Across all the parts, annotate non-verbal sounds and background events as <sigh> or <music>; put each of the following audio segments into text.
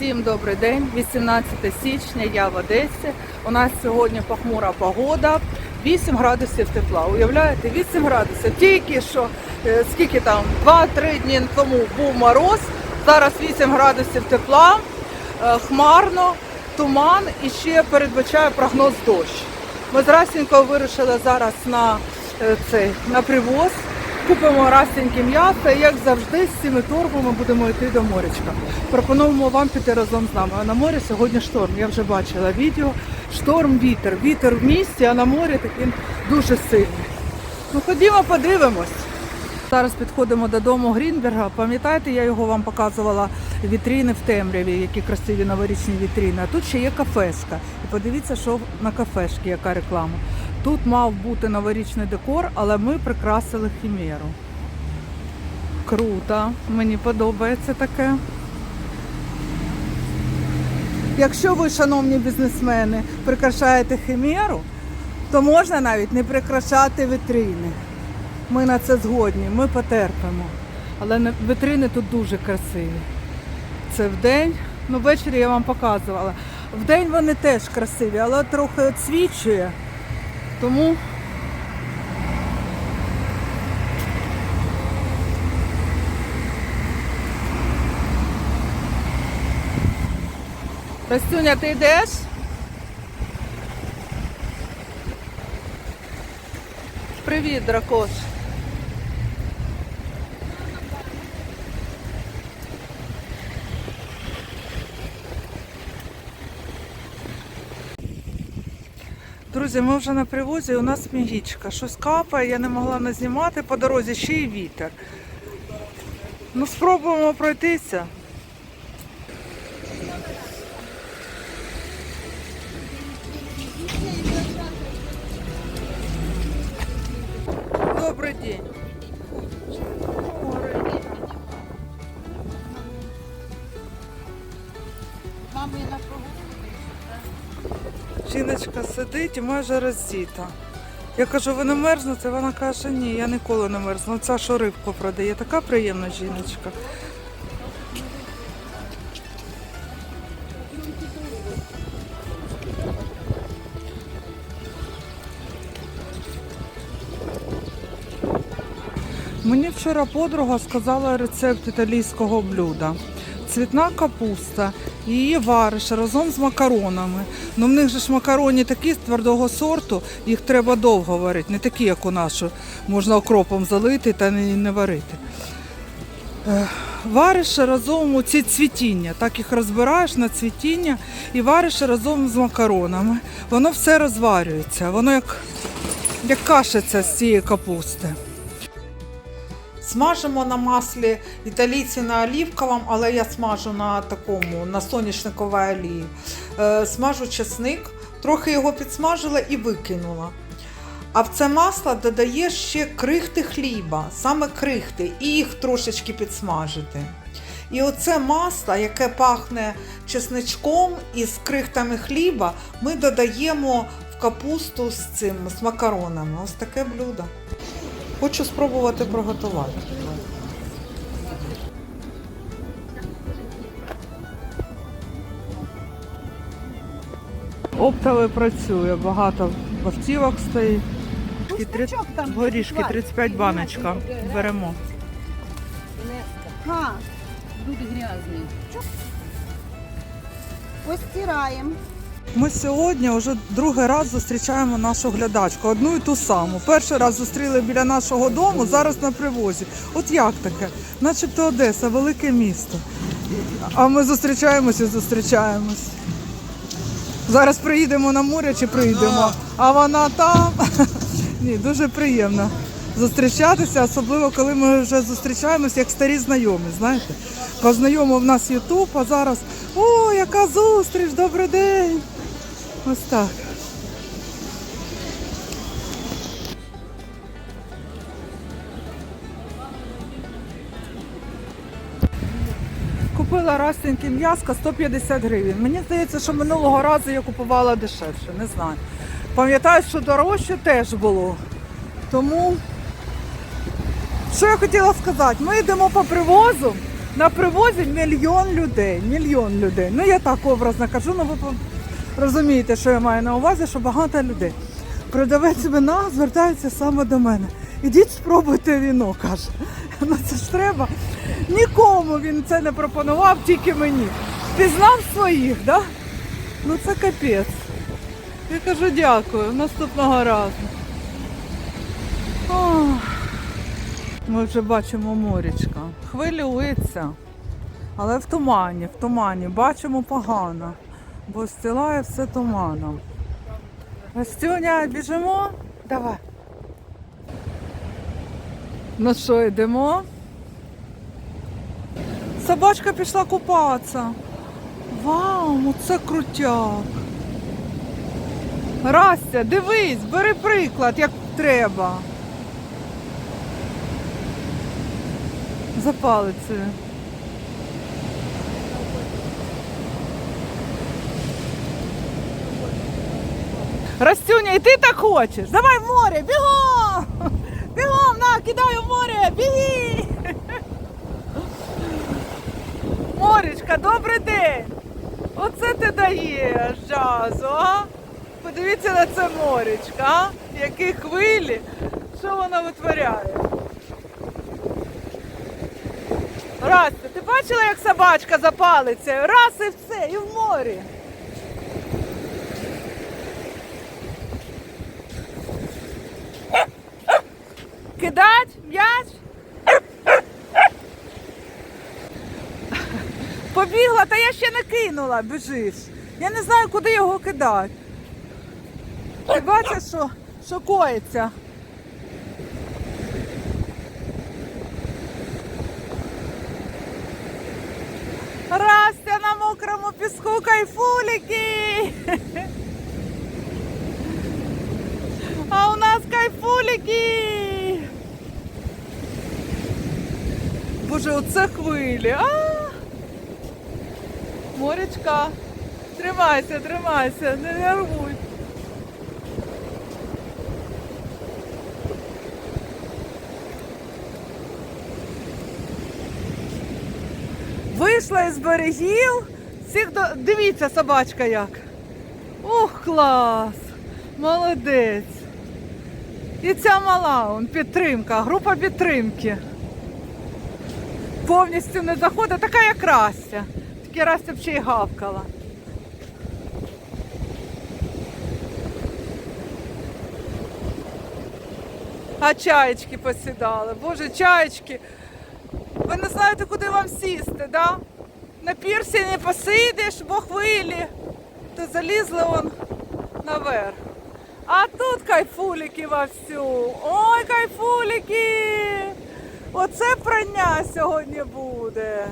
Всім добрий день, 18 січня, я в Одесі. У нас сьогодні похмура погода, 8 градусів тепла. Уявляєте, 8 градусів. Тільки що е, скільки там 2-3 дні тому був мороз, зараз 8 градусів тепла, е, хмарно, туман і ще передбачає прогноз дощ. Ми з Расінькою вирушили зараз на е, цей на привоз. Купимо расеньке м'ясо і як завжди з цими торбами будемо йти до морячка. Пропонуємо вам піти разом з нами. А на морі сьогодні шторм. Я вже бачила відео. Шторм, вітер. Вітер в місті, а на морі такий дуже сильний. Ну ходімо, подивимось. Зараз підходимо додому Грінберга. Пам'ятаєте, я його вам показувала вітріни в темряві, які красиві новорічні вітріни. А тут ще є кафешка. І подивіться, що на кафешці, яка реклама. Тут мав бути новорічний декор, але ми прикрасили хімеру. Круто, мені подобається таке. Якщо ви, шановні бізнесмени, прикрашаєте химеру, то можна навіть не прикрашати вітрини. Ми на це згодні, ми потерпимо. Але вітрини тут дуже красиві. Це вдень, ну ввечері я вам показувала. Вдень вони теж красиві, але трохи відсвічує. Тому Растюня, ти йдеш? Привіт, дракош. Друзі, ми вже на привозі, у нас мігічка. Щось капає, я не могла не знімати, по дорозі ще й вітер. Ну, спробуємо пройтися. Добрий день. Мамі на прогулку Жіночка сидить і майже роздіта. Я кажу, ви не мерзнете? Вона каже, ні, я ніколи не мерзну. Ця що рибку продає. Така приємна жіночка. Мені вчора подруга сказала рецепт італійського блюда. Цвітна капуста, її вариш разом з макаронами. Ну в них же ж макароні такі з твердого сорту, їх треба довго варити, не такі, як у нас, що можна окропом залити та не, варити. Е, Вариш разом у ці цвітіння, так їх розбираєш на цвітіння і вариш разом з макаронами. Воно все розварюється, воно як, як кашиця з цієї капусти. Смажимо на маслі італійці на олівковому, але я смажу на такому, на соняшниковій олії. Е, смажу чесник, трохи його підсмажила і викинула. А в це масло додаєш ще крихти хліба, саме крихти, і їх трошечки підсмажити. І оце масло, яке пахне чесничком і з крихтами хліба, ми додаємо в капусту з цим, з макаронами. Ось таке блюдо. Хочу спробувати приготувати. Оптовий працює, багато автівок стоїть. І три... Горішки 35 баночка. Беремо. Ха, люди грязні. Постираємо. Ми сьогодні вже другий раз зустрічаємо нашу глядачку, одну і ту саму. Перший раз зустріли біля нашого дому, зараз на привозі. От як таке? Начебто Одеса, велике місто. А ми зустрічаємось і зустрічаємось. Зараз приїдемо на море чи приїдемо, а вона там. <laughs> Ні, дуже приємно зустрічатися, особливо коли ми вже зустрічаємось як старі знайомі. Знаєте, познайомив нас Ютуб, а зараз о, яка зустріч, добрий день. Ось так. Купила растеньке м'яско 150 гривень. Мені здається, що минулого разу я купувала дешевше, не знаю. Пам'ятаю, що дорожче теж було. Тому, що я хотіла сказати, ми йдемо по привозу, На привозі мільйон людей. Мільйон людей. Ну я так образно кажу, ну ви розумієте, що я маю на увазі, що багато людей. Продавець вина звертається саме до мене. Ідіть спробуйте віно, каже. <laughs> Ну це ж треба. Нікому він це не пропонував, тільки мені. Пізнав своїх, да? Ну це капець. Я кажу дякую, наступного разу. Ох. Ми вже бачимо морічка. Хвилюється. Але в тумані, в тумані. Бачимо погано, бо стилає все туманом. Настюня, біжимо? Давай. Ну що, йдемо? Собачка пішла купатися. Вау, це крутяк. Растя, дивись, бери приклад, як треба. За Растюня, і ти так хочеш? Давай в море, бігом! Бігом, на, кидай в море, біги! Моречка, добрий день! Оце ти даєш джазу, а? Подивіться на це моречка, а? Які хвилі, що вона витворяє? Растя, ти бачила, як собачка запалиться? Раз і все, і в морі. Я ще не кинула, біжиш. Я не знаю, куди його кидати. Ти бачиш, що, що коїться? Растя на мокрому піску кайфулики. А у нас кайфулики. Боже, оце хвилі. А! Морячка. Тримайся, тримайся, не нервуй. Вийшла із берегів. Всіх до... Дивіться, собачка як. Ух, клас! Молодець. І ця мала он, підтримка, група підтримки. Повністю не заходить, така як Растя. Тільки Растя б ще й гавкала. А чаєчки посідали. Боже, чаєчки. Ви не знаєте, куди вам сісти, да? На пірсі не посидиш, бо хвилі. То залізли он наверх. А тут кайфулики вовсю. Ой, кайфулики! Оце прання сьогодні буде.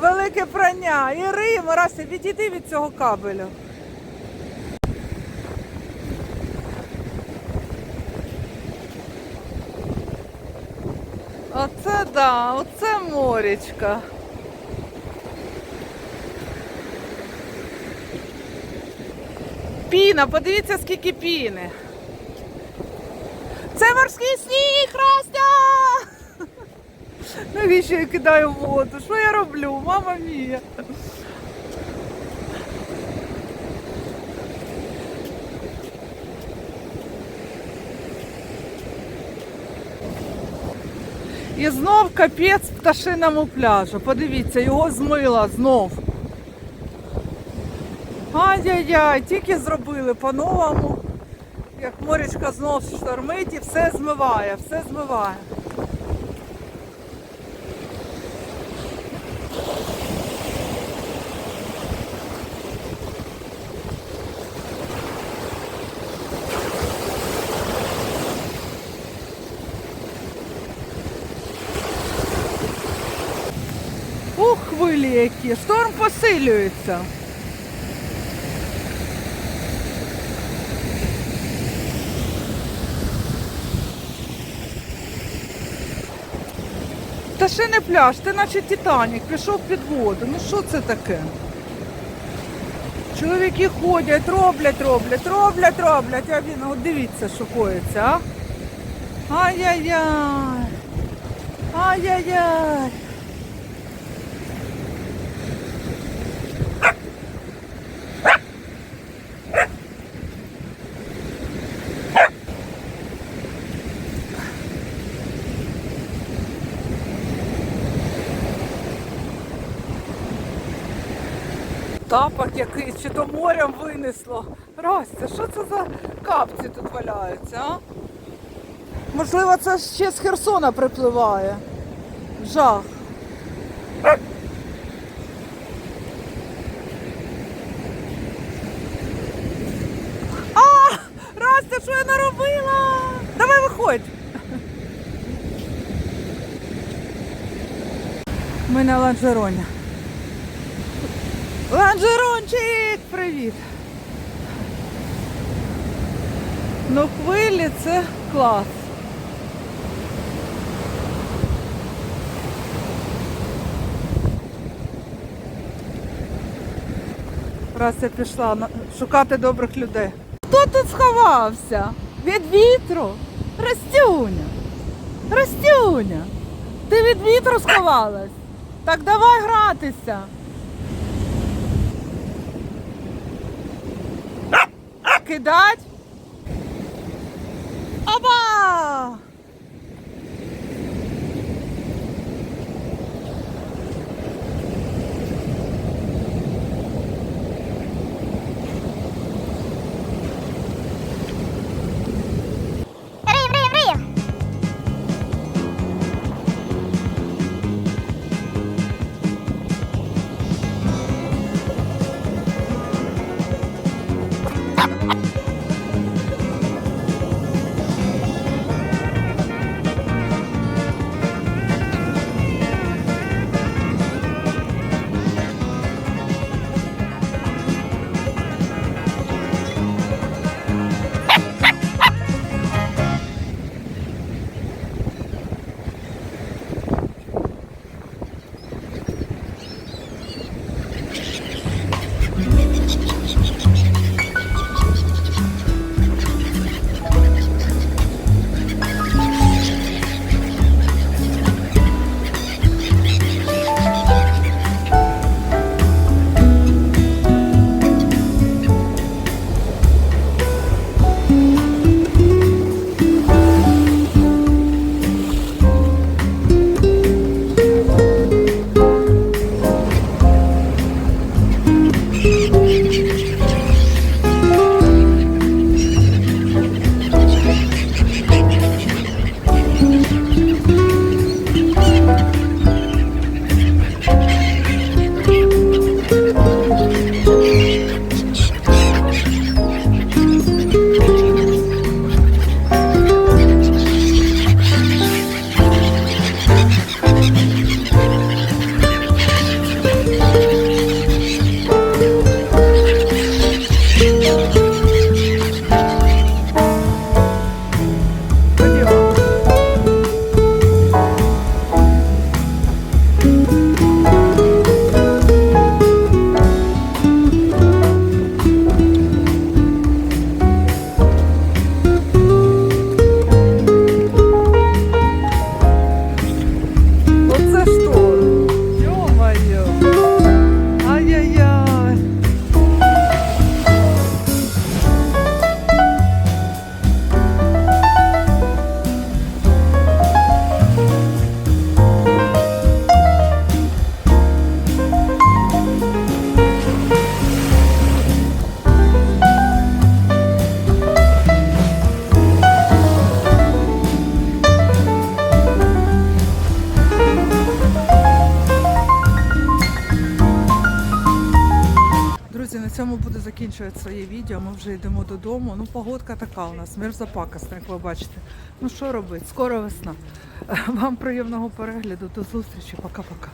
Велике прання. І Рим, Рася, відійди від цього кабелю. Оце да, оце морічка. Піна, подивіться, скільки піни. Це морський сніг, Растя! Навіщо я кидаю воду? Що я роблю? Мама мія. І знов капець пташиному пляжу. Подивіться, його змила знов. Ай-яй-яй, тільки зробили по-новому. Як морячка знов штормить і все змиває, все змиває. Ух, хвилі шторм посилюється. Та ще не пляж, ти наче Титанік, пішов під воду. Ну що це таке? Чоловіки ходять, роблять, роблять, роблять, роблять, а він, от дивіться, що коїться, а? Ай-яй-яй. Ай-яй-яй. Тапок якийсь, чи то морем винесло. Растя, що це за капці тут валяються, а? Можливо, це ще з Херсона припливає. Жах. А! Растя, що я наробила? Давай виходь. Ми на ланжероні. Ланжерончик! Привіт! Ну, хвилі це клас. Раз я пішла шукати добрих людей. Хто тут сховався? Від вітру? Растюня. Растюня. Ти від вітру сховалась? Так давай гратися. Кидать? Вже йдемо додому. Ну, погодка така у нас, мерзопакосна, як ви бачите. Ну що робити? Скоро весна. Вам приємного перегляду. До зустрічі. Пока-пока.